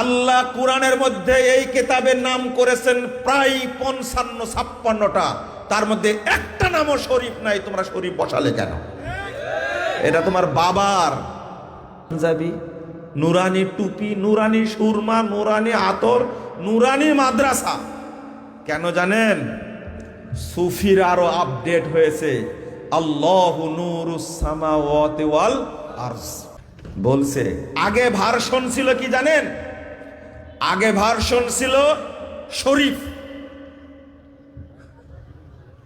আল্লাহ কোরআনের মধ্যে এই কেতাবের নাম করেছেন প্রায় পঞ্চান্ন, ছাপ্পান্নটা। তার মধ্যে একটা নামও শরীফ নাই, তোমরা শরীফ বসালে কেন? এটা তোমার বাবার। পাঞ্জাবি, নুরানি টুপি, নুরানি সুরমা, নুরানি আতর, নুরানি মাদ্রাসা। কেন জানেন? সুফির আরও আপডেট হয়েছে, আল্লাহ নুরুসামাওয়াতি ওয়াল আরজ বলছে, আগে ভার্সন ছিল কি জানেন? আগে ভার্সন ছিল শরীফ।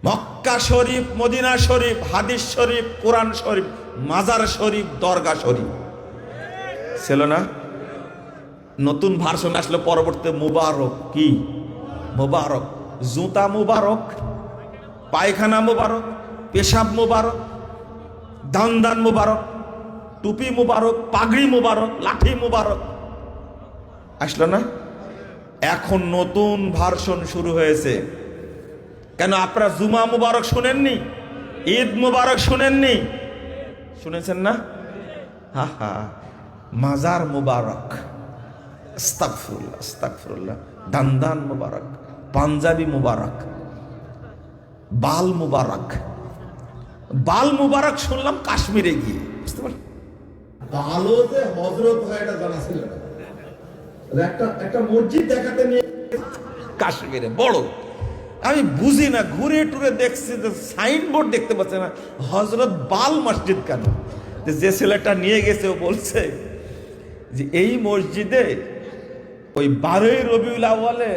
মক্কা শরীফ, মদিনা শরীফ, হাদিস শরীফ, কোরআন শরীফ, মাজার শরীফ, দরগা শরীফ। ছিল না? নতুন ভার্সন আসলে পরবর্তী মুবারক কি? মুবারক। জুতা মুবারক, পায়খানা মুবারক, পেশাব মুবারক দান দান মুবারক, টুপি মুবারক, পাগড়ি মুবারক, লাঠি মুবারক। আসলো না? এখন নতুন ভার্সন শুরু হয়েছে। কেন আপনারা জুমা মুবারক শুনেননি? ঈদ মুবারক শুনেননি? শুনেছেন না? হা হা। মাজার মুবারক। আস্তাগফিরুল্লাহ আস্তাগফিরুল্লাহ। দান্দান মুবারক, পাঞ্জাবি মুবারক, বাল মুবারক। বাল মুবারক শুনলাম কাশ্মীরে গিয়ে, বুঝতে পারলেন? ভালো যে হজরত হয় জানা ছিল না একটা একটা মসজিদ দেখাতে নিয়ে কাশ্মীরে, বড়। আমি বুঝি না, ঘুরে টুরে দেখছি যে সাইনবোর্ড দেখতে পাচ্ছি না। হজরত বাল মসজিদ কেন? যে ছেলেটা নিয়ে গেছে, ও বলছে যে, এই মসজিদে ওই বারোই রবিউল আওয়ালে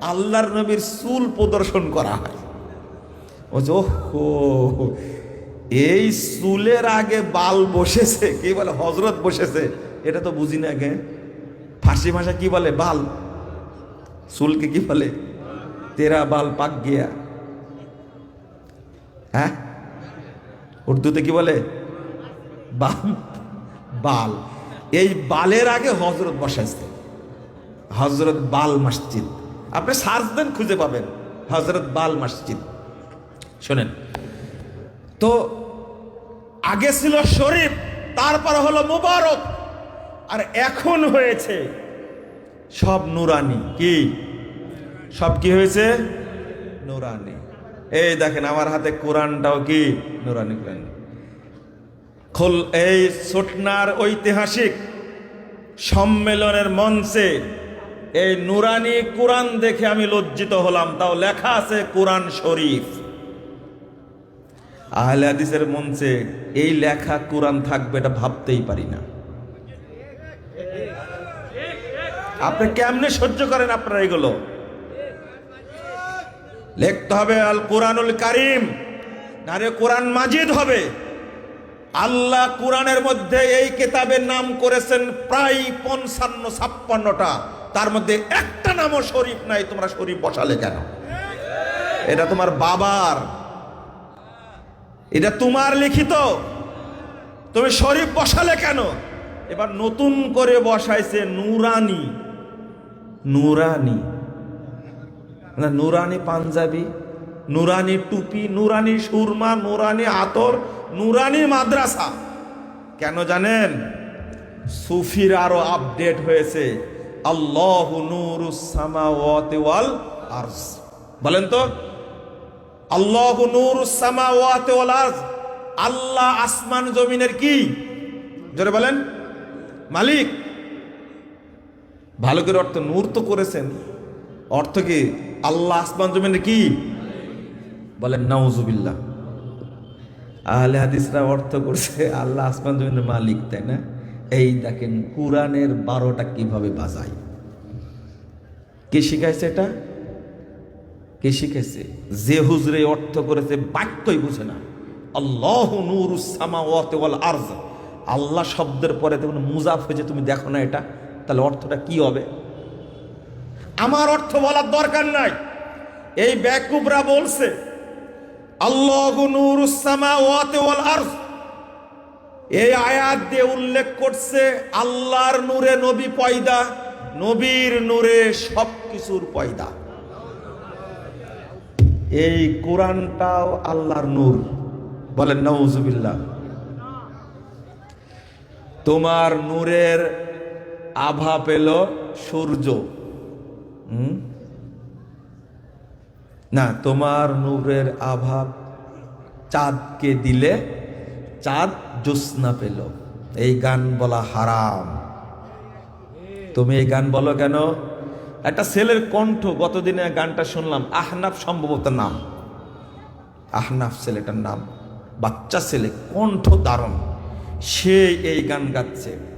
আল্লাহর নবীর চুল প্রদর্শন করা হয়। ও যে, ওহো এই চুলের আগে বাল বসেছে। কি বলে? হজরত বসেছে। এটা তো বুঝি না আগে ফার্সি ভাষা কি বলে? বাল। চুলকে কি বলে? তেরা বাল পাক গিয়া। হ্যাঁ? উর্দুতে কি বলে? বাল। বাল। এই বালের আগে হজরত বসাইছে। হজরত বাল মসজিদ। আপনি সার্চ দেন, খুঁজে পাবেন। হজরত বাল মসজিদ। শোনেন। তো আগে ছিল শরীফ, তারপর হলো মুবারক। আর এখন হয়েছে সব নুরানি। কি? সব কি হয়েছে? নুরানি। এই দেখেন, আমার হাতে কোরআনটাও কি? নুরানি কোরআন। খোল, এই সোটনার ঐতিহাসিক সম্মেলনের মঞ্চে এই নুরানি কোরআন দেখে আমি লজ্জিত হলাম। তাও লেখা আছে কোরআন শরীফ। আহলে হাদিসের মঞ্চে এই লেখা কোরআন থাকবে এটা ভাবতেই পারি না। আপনি কেমনে সহ্য করেন আপনারা এগুলো? লিখতে হবে আল কোরআনুল কারিম নারে কোরআন মাজিদ হবে। আল্লাহ কোরআনের মধ্যে এই কিতাবের নাম করেছেন প্রায় পঞ্চান্ন, ছাপ্পান্নটা। তার মধ্যে একটা নামও শরীফ নাই, তোমরা শরীফ বসালে কেন? এটা তোমার বাবার। এটা তোমার লিখিত। তুমি শরীফ বসালে কেন? এবার নতুন করে বসাইছে নুরানি। নুরানি। না, নুরানি পাঞ্জাবি, নুরানি টুপি, নুরানি সুরমা, নুরানি আতর, নুরানি মাদ্রাসা। কেন জানেন? সুফির আরও আপডেট হয়েছে। আল্লাহ আরজ বলেন তো? আল্লাহ আরজ আল্লাহ আসমান জমিনের কি? জোরে বলেন। মালিক। ভালো করে অর্থ নূর তো করেছেন। অর্থ কি আল্লাহ আসমান জমিনের কি? বলেন নাউজুবিল্লাহ। আহলে হাদিসরা অর্থ করছে আল্লাহ আসমান জমিনের মালিক, তাই না? এই দেখেন কোরআনের বারোটা কীভাবে বাজায়। কে শিখাইছে এটা? কে শিখেছে যে হুজরে অর্থ করেছে বাক্যই বুঝে না। আল্লাহ নুরুসামাওয়াতি ওয়াল আরজ। আল্লাহ শব্দের পরে তখন মুজাফ হয়েছে, তুমি দেখো না এটা। তাহলে অর্থটা কি হবে? আমার অর্থ বলার দরকার নাই। এই ব্যাকুবরা বলছে, আল্লাহ এই আয়াত দিয়ে উল্লেখ করছে, আল্লাহর নূরে নবী পয়দা, নবীর নূরে সব কিছুর পয়দা। এই কোরআনটাও আল্লাহর নূর। বলেন নওজুবিল্লাহ তোমার নূরের আভা পেল সূর্য? না, তোমার নূরের আভা চাঁদকে দিলে চাঁদ জ্যোৎস্না পেল। এই গান বলা হারাম। তুমি এই গান বলো কেন? একটা ছেলের কণ্ঠ গতদিনে গানটা শুনলাম, আহনাফ সম্ভবত নাম। আহনাফ ছেলেটার নাম, বাচ্চা ছেলে, কণ্ঠ দারুণ। সে এই গান গাচ্ছে।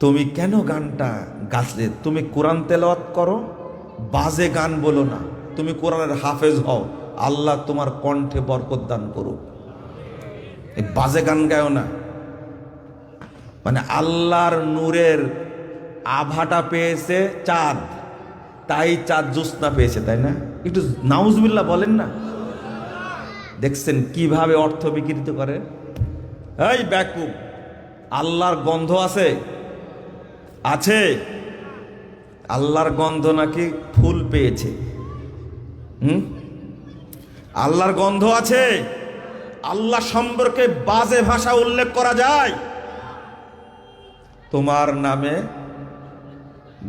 তুমি কেন গানটা গাছলে? তুমি কোরআন তেলাওয়াত করো? বাজে গান বলো না। তুমি কোরআনের হাফেজ হও। আল্লাহ তোমার কণ্ঠে বরকত দান করুক। বাজে গান গায়ও না। মানে আল্লাহর নূরের আভাটা পেয়েছে চাঁদ। তাই চাঁদ জ্যোৎস্না পেয়েছে, তাই না? একটু নাউজবিল্লা বলেন না। দেখছেন কীভাবে অর্থ বিকৃত করে? এই ব্যাকুব, আল্লাহর গন্ধ আছে? আছে? আল্লাহর গন্ধ নাকি ফুল পেয়েছে। হুম? আল্লাহর গন্ধ আছে? আল্লাহ সম্পর্কে বাজে ভাষা উল্লেখ করা যায়? তোমার নামে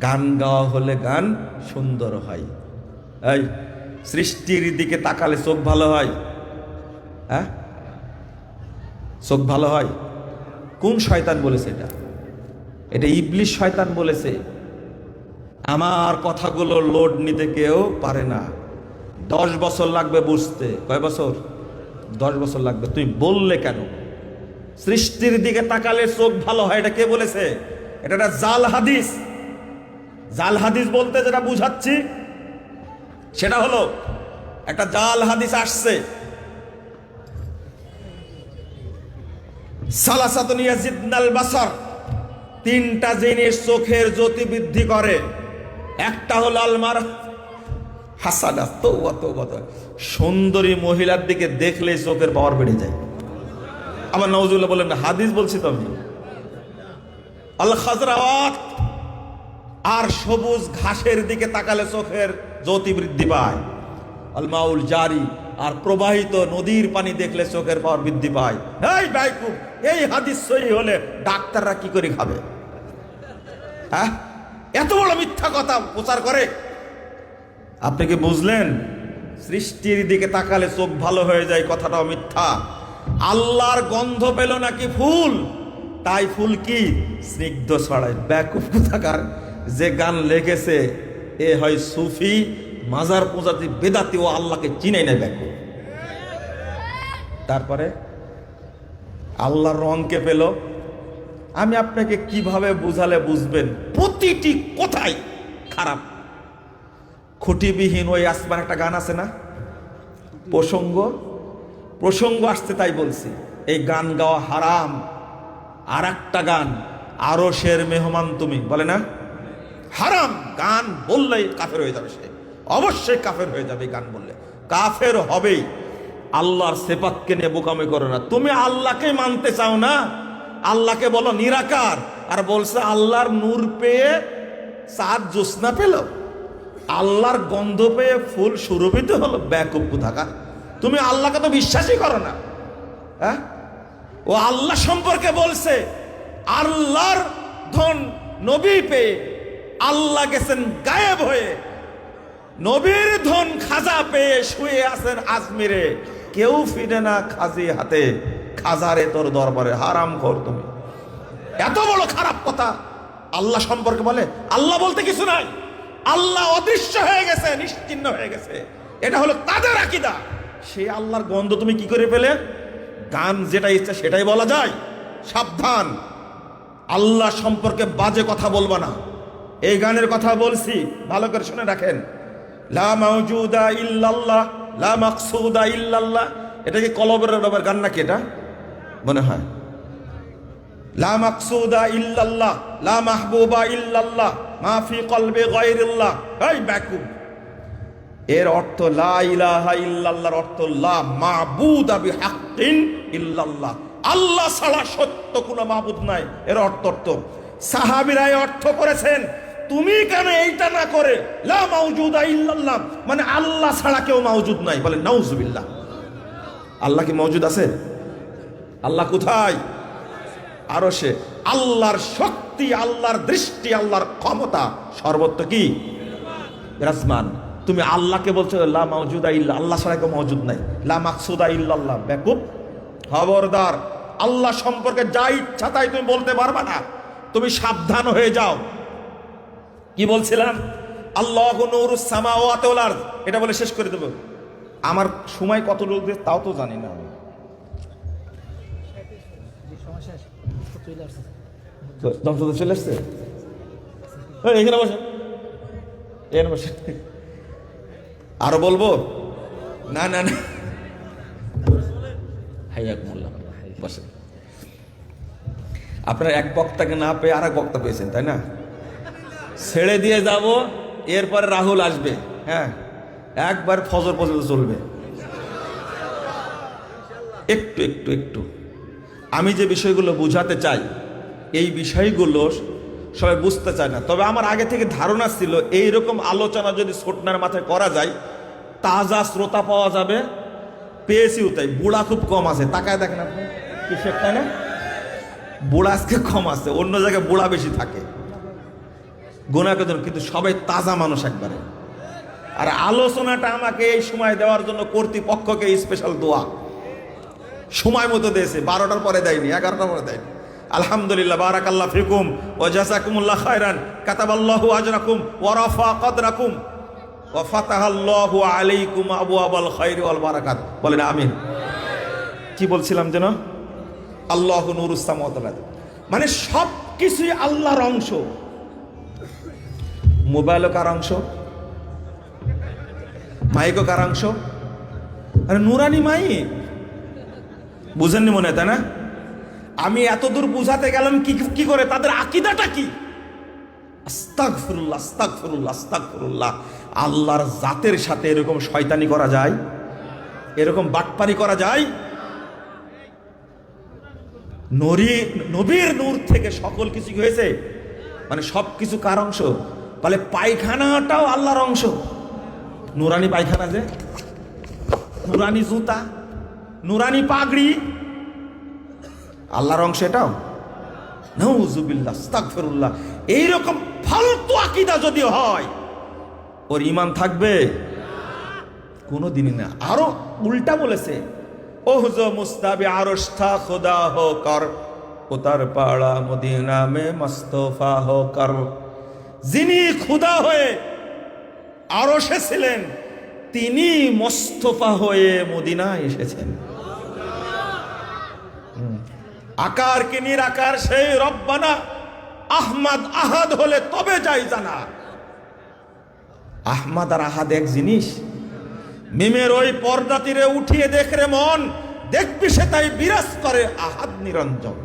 গান গাওয়া হলে গান সুন্দর হয়। এই, সৃষ্টির দিকে তাকালে চোখ ভালো হয়। হ্যাঁ? চোখ ভালো হয়? কোন শয়তান বলেছে এটা? এটা ইবলিশ শয়তান বলেছে, আমার কথাগুলো লোড নিতে কেউ পারে না। দশ বছর লাগবে বুঝতে। কয় বছর? দশ বছর লাগবে। তুই বললে কেন? সৃষ্টির দিকে তাকালে চোখ ভালো হয়, এটা কে বলেছে? এটা একটা জাল হাদিস। জাল হাদিস বলতে যেটা বুঝাচ্ছি, সেটা হলো, একটা জাল হাদিস আসছে। সালাসাতুন ইয়াজিদনাল বাসার। তিনটা জিনিস চোখের জ্যোতি বৃদ্ধি করে। একটা হলো আলমার। সুন্দরী মহিলার দিকে দেখলে চোখের পাওয়ার বেড়ে যায়। আবার নওজুল্লাহ বলেন হাদিস বলছি তো আমি। আল আর সবুজ ঘাসের দিকে তাকালে চোখের জ্যোতি বৃদ্ধি পায়। আলমাউল জারি। আর প্রবাহিত নদীর পানি দেখলে চোখের পাওয়ার বৃদ্ধি পায়। এই এই হাদিস সহি হলে ডাক্তাররা কি করে খাবে? হ্যাঁ? এত বড় মিথ্যা কথা প্রচার করে? আপনি কি বুঝলেন? সৃষ্টির দিকে তাকালে চোখ ভালো হয়ে যায় কথাটাও মিথ্যা। আল্লাহর গন্ধ পেল নাকি ফুল? তাই ফুল কি? স্নিগ্ধ ছড়ায়। ব্যাকুফ কোথাকার যে গান লেগেছে, এ হয় সুফি, মাজার পূজাতি বেদাতি ও আল্লাহকে চিনে নেয় ব্যাকুফ। তারপরে আল্লাহর রংকে পেল আমি আপনাকে কীভাবে বুঝালে বুঝবেন? প্রতিটি কোথায় খারাপ। খুঁটিবিহীন ওই আসমান একটা গান আছে না? প্রসঙ্গ? প্রসঙ্গ আসতে তাই বলছি। এই গান গাওয়া হারাম। আর একটা গান আরও শের মেহমান তুমি, বলে না? হারাম। গান বললেই কাফের হয়ে যাবে সে। অবশ্যই কাফের হয়ে যাবে গান বললে। কাফের হবেই। আল্লাহর সেপাতকে নিয়ে বোকামি করো না। তুমি আল্লাহকে মানতে চাও না? আল্লাহকে বলো নিরাকার। আর বলছে, আল্লাহর নূর পেয়ে চাঁদ জ্যোৎস্না পেল। আল্লাহর গন্ধ পেয়ে ফুল সুরভিত হলো। ব্যাকুব থাকা তুমি আল্লাহকে তো বিশ্বাসই করো না। হ্যাঁ? ও আল্লাহ সম্পর্কে বলছে, আল্লাহর ধন নবী পেয়ে আল্লাহ গেছেন গায়েব হয়ে। নবীর ধন খাজা পেয়ে শুয়ে আছেন আজমিরে। কেউ ফিরে না খাজি হাতে। খাজারে তোর দরবারে হারাম কর তুমি। এত বড় খারাপ কথা। আল্লাহ সম্পর্কে বলে, আল্লাহ বলতে কিছু নাই। আল্লাহ অদৃশ্য হয়ে গেছে, নিশ্চিন্ন হয়ে গেছে। এটা হলো তাদের আকিদা। সে আল্লাহর গন্ধ তুমি কি করে পেলে? গান যেটা ইচ্ছা সেটাই বলা যায়। সাবধান। আল্লাহ সম্পর্কে বাজে কথা বলবা না। এই গানের কথা বলছি, ভালো করে শুনে রাখেন। লা মাউজুদা ইল্লাল্লাহ, লা ইল্লাল্লাহ। এটা কি কলবের গান নাকি এটা? মনে হয়। লা ইল্লাল্লাহ, লা মাহবুবা এর অর্থ লা ইল্লাল্লাহর অর্থ লা ইল্লাল্লাহ। আল্লাহ ছাড়া সত্য কোনো মাবুদ নাই, এর অর্থ অর্থ। সাহাবীরা অর্থ করেছেন, তুমি কেন এইটা না করে? লা ইল্লাল্লাহ মানে আল্লাহ ছাড়া কেউ মাউজুদ নাই। বলে, নাউজুবিল্লাহ। আল্লাহ কি মওজুদ আছে? আল্লাহ কোথায়? আরও সে, আল্লাহর শক্তি, আল্লাহর দৃষ্টি, আল্লাহর ক্ষমতা সর্বত্র কি? বিরাজমান। তুমি আল্লাহকে বলছো, লা ইল্লা, আল্লাহ ছাড়া মজুদ নাই। লা মাকসুদা ইল্লাল্লাহ। খবরদার। আল্লাহ সম্পর্কে যা ইচ্ছা তাই তুমি বলতে পারবা না। তুমি সাবধান হয়ে যাও। কি বলছিলাম? আল্লাহ নুরুস সামাওয়াতি ওয়াল আরদ। এটা বলে শেষ করে দেব। আমার সময় কত লোক তাও তো জানি না আমি। দমসদে চলে আসছে? এখানে বসে। এখানে বসে। আরও বলব? না না না। হাইয়াকুমুল্লাহ। বসে আপনার এক বক্তাকে না পেয়ে আর এক বক্তা পেয়েছেন, তাই না? ছেড়ে দিয়ে যাব, এরপরে রাহুল আসবে হ্যাঁ? একবার ফজর পর্যন্ত চলবে। একটু একটু একটু। আমি যে বিষয়গুলো বোঝাতে চাই, এই বিষয়গুলো সবাই বুঝতে চায় না। তবে আমার আগে থেকে ধারণা ছিল এই রকম আলোচনা যদি ছোটনার মাথায় করা যায়, তাজা শ্রোতা পাওয়া যাবে, পেয়েছিও তাই। বুড়া খুব কম আছে। তাকায় দেখেন আপনি, কিসের তাই না? বুড়া আজকে কম আছে, অন্য জায়গায় বুড়া বেশি থাকে। গোনা কজন কিন্তু সবাই তাজা মানুষ একবারে। আর আলোচনাটা আমাকে এই সময় দেওয়ার জন্য কর্তৃপক্ষকে স্পেশাল দোয়া। সময় মতো দিয়েছে, বারোটার পরে দেয়নি, এগারোটার পরে দেয়নি। আলহামদুলিল্লাহ, বারাকাল্লাহ ফিকুম ও জাসাকুমুল্লাহ খায়রান, কাতাবাল্লাহু আজরাকুম, ওয়া রাফা কদরাকুম, ওয়া ফাতাহাল্লাহু আলাইকুম আবওয়াবাল খায়রি ওয়াল বারাকাত। বলেন আমিন। কি বলছিলাম যেন? আল্লাহ নুরুস সামাওয়াত মানে সব কিছুই আল্লাহর অংশ। মোবাইলও কার অংশ? মাইকও কার অংশ? আরে নুরানি মাইক। বুঝেননি মনে হয়, তাই না? আমি এত দূর বুঝাতে গেলাম কি কি করে? তাদের আকিদাটা কি? আল্লাহর জাতের সাথে এরকম শয়তানি করা যায়? এরকম বাটপারি করা যায়? নরি নবীর নূর থেকে সকল কিছু কি হয়েছে? মানে সব কিছু কার অংশ? বলে পায়খানাটাও আল্লাহর অংশ। নুরানি পায়খানা যে? নুরানি জুতা? নুরানি পাগড়ি। আল্লাহর অংশ এটাও? আস্তাগফিরুল্লাহ। এইরকম ফালতু আকিদা যদি হয়, ওর ইমান থাকবে? কোনো দিনই না। আরও উল্টা বলেছে ও হুজো মুস্তাবি আরস্তা খোদা হো কর, উতার পাড়া মদিনা মে মস্তফা হো যিনি খুদা হয়ে আরশে ছিলেন তিনি মোস্তফা হয়ে মদিনায় এসেছেন। আকার কি নিরাকার সেই রব্বানা আহমদ আহাদ হলে তবে যাই জানা। আহমদ আর আহাদ এক জিনিস। মিমের ওই পর্দা তীরে উঠিয়ে দেখ রে মন, দেখবি সে তাই বিরাজ করে আহাদ নিরঞ্জন।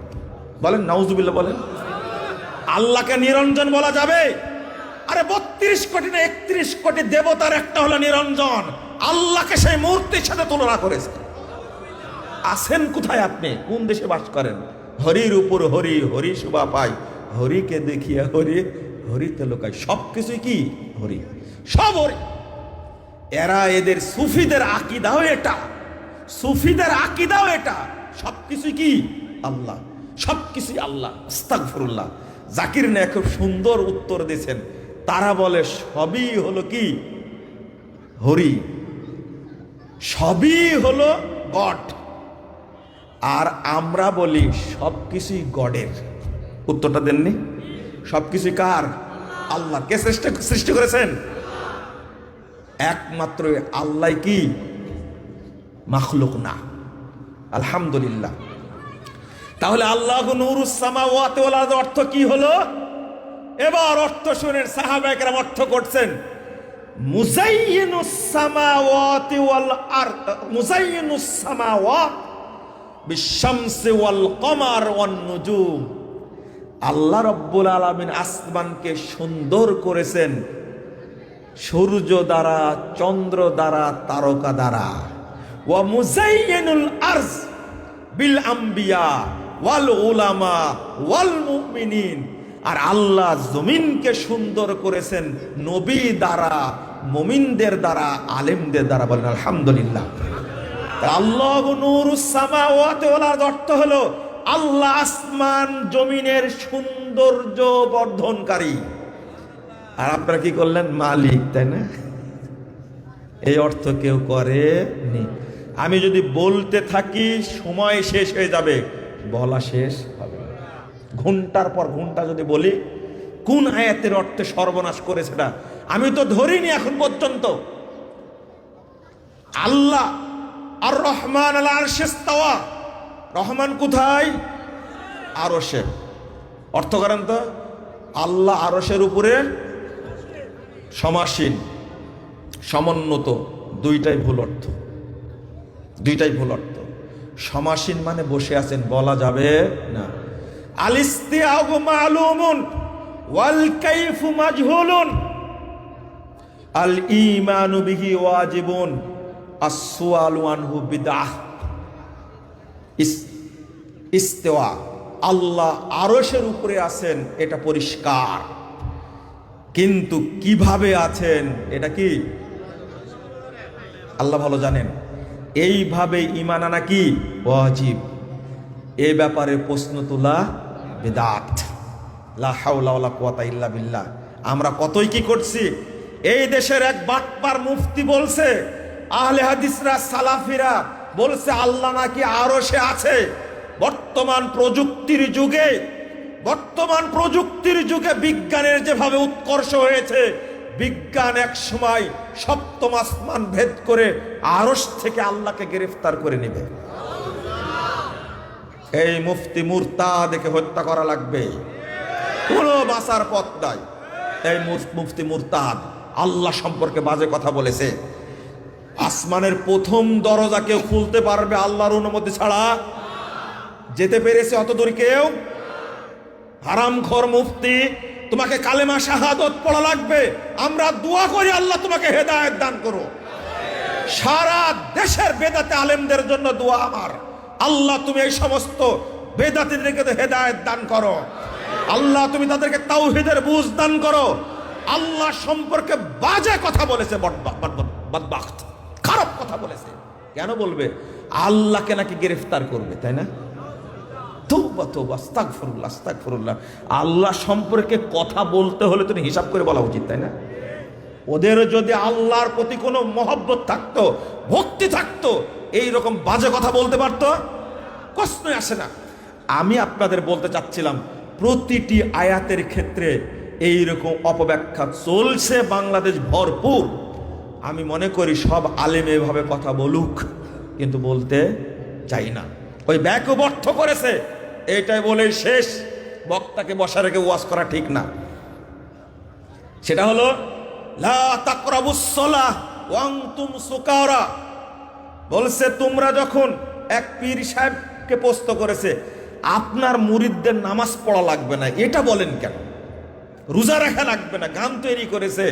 বলেন, নাউজুবিল্লাহ বলেন। আল্লাহকে নিরঞ্জন বলা যাবে। আরে বত্রিশ কোটি না একত্রিশ কোটি দেবতার একটা হলো নিরঞ্জন। আল্লাহকে সেই মূর্তির সাথে তুলনা করেছে। আছেন কোথায় আপনি? কোন দেশে বাস করেন? হরির উপর হরি হরি শোভা পাই হরিকে দেখিয়া হরি, হরিতে লোকায়। সব কিছুই কি? হরি। সব হরি। এরা এদের সুফিদের আকিদাও এটা। সুফিদের আকিদাও এটা। সব কিছুই কি? আল্লাহ। সব কিছুই আল্লাহ। আস্তাগফিরুল্লাহ। জাকির নে খুব সুন্দর উত্তর দিয়েছেন। তারা বলে, সবই হলো কি? হরি। সবই হলো গড। আর আমরা বলি সব কিছুই গডের। উত্তরটা দেননি? সব কিছুই কার? আল্লাহ। কে সৃষ্টি সৃষ্টি করেছেন? একমাত্র আল্লাহ কি? মাখলুক না। আলহামদুলিল্লাহ। তাহলে আল্লাহ অর্থ কি হলো? এবার অর্থ শুনেন সাহাবায়ে অর্থ করছেন মুজাইয়িনুস সামাওয়াতি আল্লাহ রব্বুল আলামিন আসমানকে সুন্দর করেছেন। সূর্য দ্বারা, চন্দ্র দ্বারা, তারকা দ্বারা। ওয়া বিল আম্বিয়া ওয়াল উলামা ওয়াল মুমিনিন। আর আল্লাহ জমিনকে সুন্দর করেছেন নবী দ্বারা, মুমিনদের দ্বারা, আলেমদের দ্বারা বলেন আলহামদুলিল্লাহ। আল্লাহ অর্থ হলো আল্লাহ আসমান জমিনের সৌন্দর্য বর্ধনকারী। আর আপনারা কি করলেন? মালিক, তাই না? এই অর্থ কেউ করে নি আমি যদি বলতে থাকি, সময় শেষ হয়ে যাবে। বলা শেষ হবে। ঘণ্টার পর ঘণ্টা যদি বলি, কোন আয়াতের অর্থে সর্বনাশ করে সেটা আমি তো ধরিনি এখন পর্যন্ত। আল্লাহ আর রহমান আরশেস্তাওয়া রহমান কোথায়? আরশে। অর্থ করেন তো, আল্লাহ আরশের উপরে সমাসীন সমন্বত দুইটাই ভুল অর্থ। দুইটাই ভুল অর্থ। সমাসীন মানে বসে আছেন, বলা যাবে না। আলিস্তিয়াগু মালুমুন ওয়াল কাইফু আল ঈমানু বিহি বিদআহ ইস- ইস্তেওয়া। আল্লাহ আরশের উপরে আছেন, এটা পরিষ্কার। কিন্তু কীভাবে আছেন, এটা কি? আল্লাহ ভালো জানেন। এইভাবে ইমান আনা কি? ওয়াজিব। এ ব্যাপারে প্রশ্ন তোলা বেদাত। বিল্লাহ। আমরা কতই কি করছি? এই দেশের এক বাটপার মুফতি বলছে আহলে হাদিসরা সালাফিরা বলছে, আল্লাহ নাকি আরও সে আছে। বর্তমান প্রযুক্তির যুগে, বর্তমান প্রযুক্তির যুগে বিজ্ঞানের যেভাবে উৎকর্ষ হয়েছে, বিজ্ঞান এক সময় সপ্তম আসমান ভেদ করে আরস থেকে আল্লাহকে গ্রেফতার করে নেবে। এই মুফতি মুরতা দেখে হত্যা করা লাগবে। কোনো বাঁচার পথ নাই। এই মুফতি মুরতাদ আল্লাহ সম্পর্কে বাজে কথা বলেছে। আসমানের প্রথম দরজা কেউ খুলতে পারবে আল্লাহর অনুমতি ছাড়া? যেতে পেরেছে অত দূর কেউ? হারাম খর মুফতি, তোমাকে কালেমা শাহাদত পড়া লাগবে। আমরা দোয়া করি আল্লাহ তোমাকে হেদায়েত দান করো সারা দেশের বেদাতে আলেমদের জন্য দোয়া আমার। আল্লাহ তুমি এই সমস্ত বেদাতিদেরকে হেদায়েত দান করো। আল্লাহ তুমি তাদেরকে তাওহীদের বুঝ দান করো। আল্লাহ সম্পর্কে বাজে কথা বলেছে বদবা- বদবা- বদবাখত খারাপ কথা বলেছে। কেন বলবে? আল্লাহকে নাকি গ্রেফতার করবে, তাই না? তৌবা তৌবা, আস্তাগফিরুল্লাহ আস্তাগফিরুল্লাহ। আল্লাহ সম্পর্কে কথা বলতে হলে তুমি হিসাব করে বলা উচিত, তাই না? ওদের যদি আল্লাহর প্রতি কোনো মহব্বত থাকতো, ভক্তি থাকতো এই রকম বাজে কথা বলতে পারতো? প্রশ্নই আসে না। আমি আপনাদের বলতে চাচ্ছিলাম, প্রতিটি আয়াতের ক্ষেত্রে এই রকম অপব্যাখ্যা চলছে, বাংলাদেশ ভরপুর। আমি মনে করি সব আলেম এভাবে কথা বলুক, কিন্তু বলতে চাই না। ওই ব্যাকব অর্থ করেছে। এটাই বলে শেষ। বক্তাকে বসা রেখে ওয়াজ করা ঠিক না। সেটা হলো বলছে, তোমরা যখন এক পীর সাহেবকে পোস্ত করেছে, আপনার মুরিদদের নামাজ পড়া লাগবে না। এটা বলেন কেন? রোজা রাখা লাগবে না। গান তৈরি করেছে।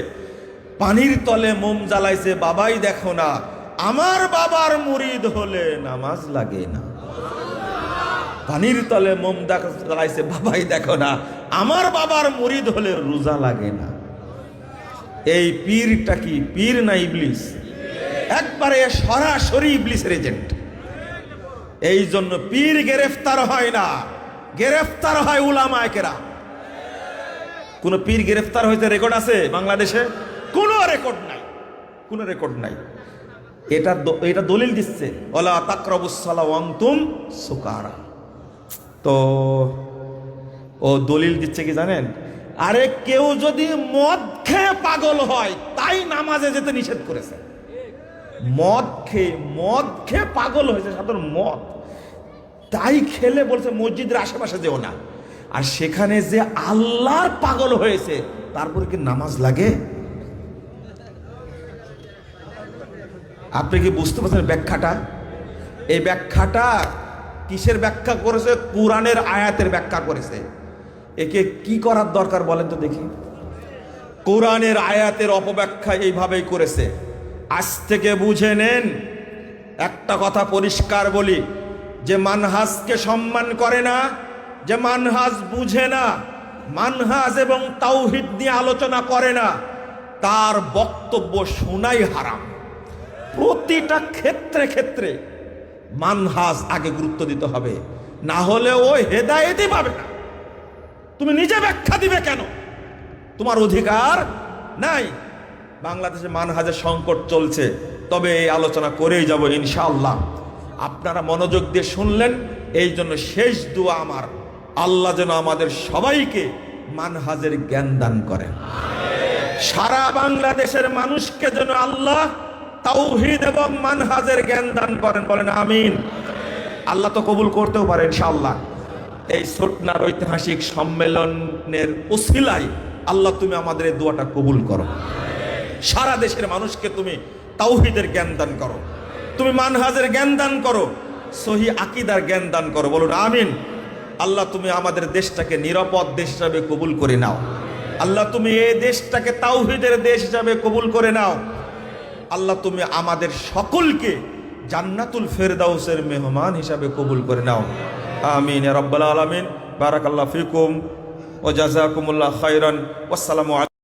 পানির তলে মোম জ্বালাইছে, বাবাই দেখো না, আমার বাবার মুরিদ হলে নামাজ লাগে না। পানির তলে মোম জ্বালাইছে, বাবাই দেখো না, আমার বাবার মুরিদ হলে রোজা লাগে না। এই পীরটা কি? পীর না ইবলিস? একবারে সরাসরি ইবলিসের এজেন্ট। এই জন্য পীর গ্রেফতার হয় না, গ্রেফতার হয় উলামায়কেরা কোন পীর গ্রেফতার হইতে রেকর্ড আছে বাংলাদেশে? কোনো রেকর্ড নাই। কোনো রেকর্ড নাই। এটা এটা দলিল দিচ্ছে, ওলা তাকরবুসালা ওয়াংতুম সুকারা। তো, ও দলিল দিচ্ছে কি জানেন? আরে কেউ যদি মদ খেয়ে পাগল হয়, তাই নামাজে যেতে নিষেধ করেছে। মদ খেয়ে মদ খেয়ে পাগল হয়েছে, সাধারণ মদ। তাই খেলে বলছে, মসজিদের আশেপাশে যেও না। আর সেখানে যে আল্লাহর পাগল হয়েছে, তারপরে কি নামাজ লাগে? আপনি কি বুঝতে পারছেন ব্যাখ্যাটা? এই ব্যাখ্যাটা কিসের ব্যাখ্যা করেছে? কোরআনের আয়াতের ব্যাখ্যা করেছে। একে কি করার দরকার বলেন তো দেখি। কোরআনের আয়াতের অপব্যাখ্যা এইভাবেই করেছে। আজ থেকে বুঝে নেন, একটা কথা পরিষ্কার বলি, যে মানহাজকে সম্মান করে না, যে মানহাজ বুঝে না, মানহাজ এবং তাওহিদ নিয়ে আলোচনা করে না, তার বক্তব্য শোনাই হারাম। প্রতিটা ক্ষেত্রে ক্ষেত্রে মানহাজ আগে গুরুত্ব দিতে হবে। না হলে ও হেদায়েতই পাবে না। তুমি নিজে ব্যাখ্যা দিবে কেন? তোমার অধিকার নাই। বাংলাদেশে মানহাজের সংকট চলছে। তবে এই আলোচনা করেই যাব ইনশাআল্লাহ। আপনারা মনোযোগ দিয়ে শুনলেন, এই জন্য শেষ দোয়া আমার। আল্লাহ যেন আমাদের সবাইকে মানহাজের জ্ঞান দান করেন। সারা বাংলাদেশের মানুষকে যেন আল্লাহ তাওহিদ এবং মানহাজের জ্ঞান দান করেন, বলেন আমিন। আল্লাহ তো কবুল করতেও পারে, ইনশাআল্লাহ। এই ছোটনার ঐতিহাসিক সম্মেলনের উসিলায় আল্লাহ তুমি আমাদের এই দোয়াটা কবুল করো। সারা দেশের মানুষকে তুমি তাওহিদের জ্ঞান দান করো। তুমি মানহাজের জ্ঞান দান করো, সহি আকিদার জ্ঞান দান করো, বলুন আমিন। আল্লাহ তুমি আমাদের দেশটাকে নিরাপদ দেশ হিসাবে কবুল করে নাও। আল্লাহ তুমি এই দেশটাকে তাওহিদের দেশ হিসাবে কবুল করে নাও। আল্লাহ তুমি আমাদের সকলকে জান্নাতুল ফেরদাউসের মেহমান হিসাবে কবুল করে নাও। আমিন রব্বাল আলমিন। বারাকাল্লাহ ফিকুম ও জাজাকুমুল্লাহ খাইরান ওসালাম